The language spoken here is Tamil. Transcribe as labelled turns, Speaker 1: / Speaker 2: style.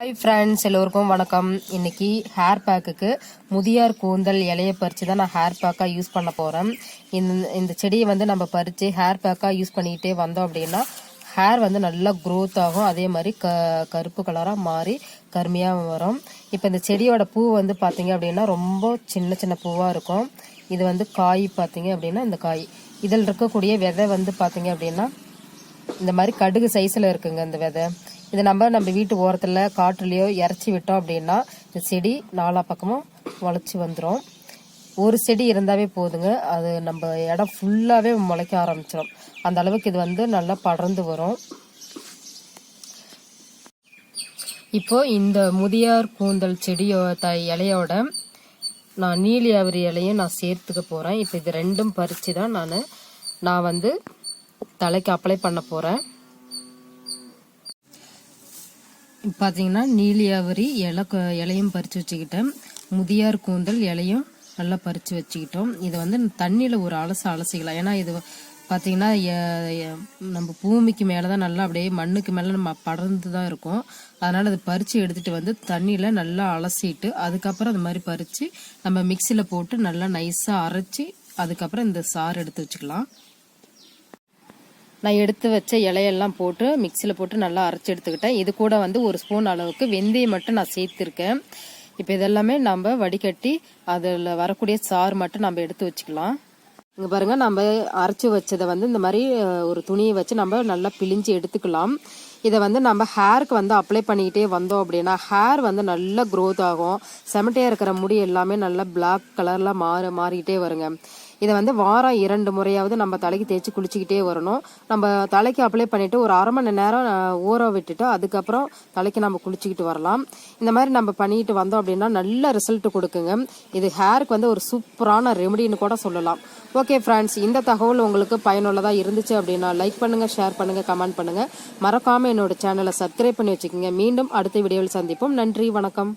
Speaker 1: ஹாய் ஃப்ரெண்ட்ஸ் எல்லோருக்கும் வணக்கம். இன்னைக்கு ஹேர் பேக்குக்கு முதியார் கூந்தல் இலைய பறித்து தான் நான் ஹேர் பேக்காக யூஸ் பண்ண போகிறேன் இந்த இந்த செடியை வந்து நம்ம பறித்து ஹேர் பேக்காக யூஸ் பண்ணிக்கிட்டே வந்தோம் அப்படின்னா ஹேர் வந்து நல்லா க்ரோத் ஆகும். அதே மாதிரி க கருப்பு கலராக மாறி கருமையாக வரும். இப்போ இந்த செடியோட பூ வந்து பார்த்தீங்க அப்படின்னா ரொம்ப சின்ன சின்ன பூவாக இருக்கும். இது வந்து காய் பார்த்தீங்க அப்படின்னா இந்த காய். இதில் இருக்கக்கூடிய விதை வந்து பார்த்தீங்க அப்படின்னா இந்த மாதிரி கடுகு சைஸில் இருக்குங்க இந்த விதை. இது நம்ம நம்ம வீட்டு ஓரத்தில் காற்றுலையோ இறச்சி விட்டோம் அப்படின்னா இந்த செடி நாலா பக்கமும் முளைச்சி வந்துடும் ஒரு செடி இருந்தாவே போதுங்க. அது நம்ம இடம் ஃபுல்லாகவே முளைக்க ஆரம்பிச்சிடும் அந்த அளவுக்கு இது வந்து நல்லா படர்ந்து வரும். இப்போ இந்த முதியார் கூந்தல் செடியோ த இலையோட நான் நீலி அவரி இலையும் நான் சேர்த்துக்க போகிறேன் இப்போ இது ரெண்டும் பறித்து தான் நான் நான் வந்து தலைக்கு அப்ளை பண்ண போகிறேன் பார்த்தீங்கன்னா நீலியாவரி இலை இலையும் பறித்து வச்சுக்கிட்டேன். முதியார் கூந்தல் இலையும் நல்லா பறித்து வச்சுக்கிட்டோம். இதை வந்து தண்ணியில் ஒரு அலச அலசிக்கலாம். ஏன்னா இது பார்த்தீங்கன்னா நம்ம பூமிக்கு மேலே தான் நல்லா அப்படியே மண்ணுக்கு மேலே நம்ம படர்ந்து தான் இருக்கும். அதனால் அதை பறித்து எடுத்துகிட்டு வந்து தண்ணியில் நல்லா அலசிட்டு அதுக்கப்புறம் அது மாதிரி பறித்து நம்ம மிக்சியில் போட்டு நல்லா நைஸாக அரைச்சி அதுக்கப்புறம் இந்த சாறு எடுத்து வச்சுக்கலாம். நான் எடுத்து வச்ச இலையெல்லாம் போட்டு மிக்சியில் போட்டு நல்லா அரைச்சி எடுத்துக்கிட்டேன். இது கூட வந்து ஒரு ஸ்பூன் அளவுக்கு வெந்தயம் மட்டும் நான் சேர்த்துருக்கேன். இப்போ இதெல்லாமே நம்ம வடிகட்டி அதில் வரக்கூடிய சாறு மட்டும் நம்ம எடுத்து வச்சுக்கலாம். இங்கே பாருங்கள் நம்ம அரைச்சி வச்சதை வந்து இந்த மாதிரி ஒரு துணியை வச்சு நம்ம நல்லா பிழிஞ்சு எடுத்துக்கலாம். இதை வந்து நம்ம ஹேருக்கு வந்து அப்ளை பண்ணிக்கிட்டே வந்தோம் அப்படின்னா ஹேர் வந்து நல்லா க்ரோத் ஆகும். செமட்டையாக இருக்கிற முடி எல்லாமே நல்லா பிளாக் கலரில் மாற மாறிக்கிட்டே வருங்க. இதை வந்து வாரம் இரண்டு முறையாவது நம்ம தலைக்கு தேய்ச்சி குளிச்சுக்கிட்டே வரணும். நம்ம தலைக்கு அப்ளை பண்ணிவிட்டு ஒரு அரை மணி நேரம் ஊற விட்டுட்டு அதுக்கப்புறம் தலைக்கு நம்ம குளிச்சுக்கிட்டு வரலாம். இந்த மாதிரி நம்ம பண்ணிட்டு வந்தோம் அப்படின்னா நல்ல ரிசல்ட் கொடுக்குங்க. இது ஹேருக்கு வந்து ஒரு சூப்பரான ரெமடின்னு கூட சொல்லலாம். ஓகே ஃப்ரெண்ட்ஸ் இந்த தகவல் உங்களுக்கு பயனுள்ளதாக இருந்துச்சு அப்படின்னா லைக் பண்ணுங்கள் ஷேர் பண்ணுங்கள் கமெண்ட் பண்ணுங்கள் மறக்காமல் என்னோட சேனலை சப்ஸ்கிரைப் பண்ணி வச்சுக்கோங்க. மீண்டும் அடுத்த வீடியோவில் சந்திப்போம். நன்றி வணக்கம்.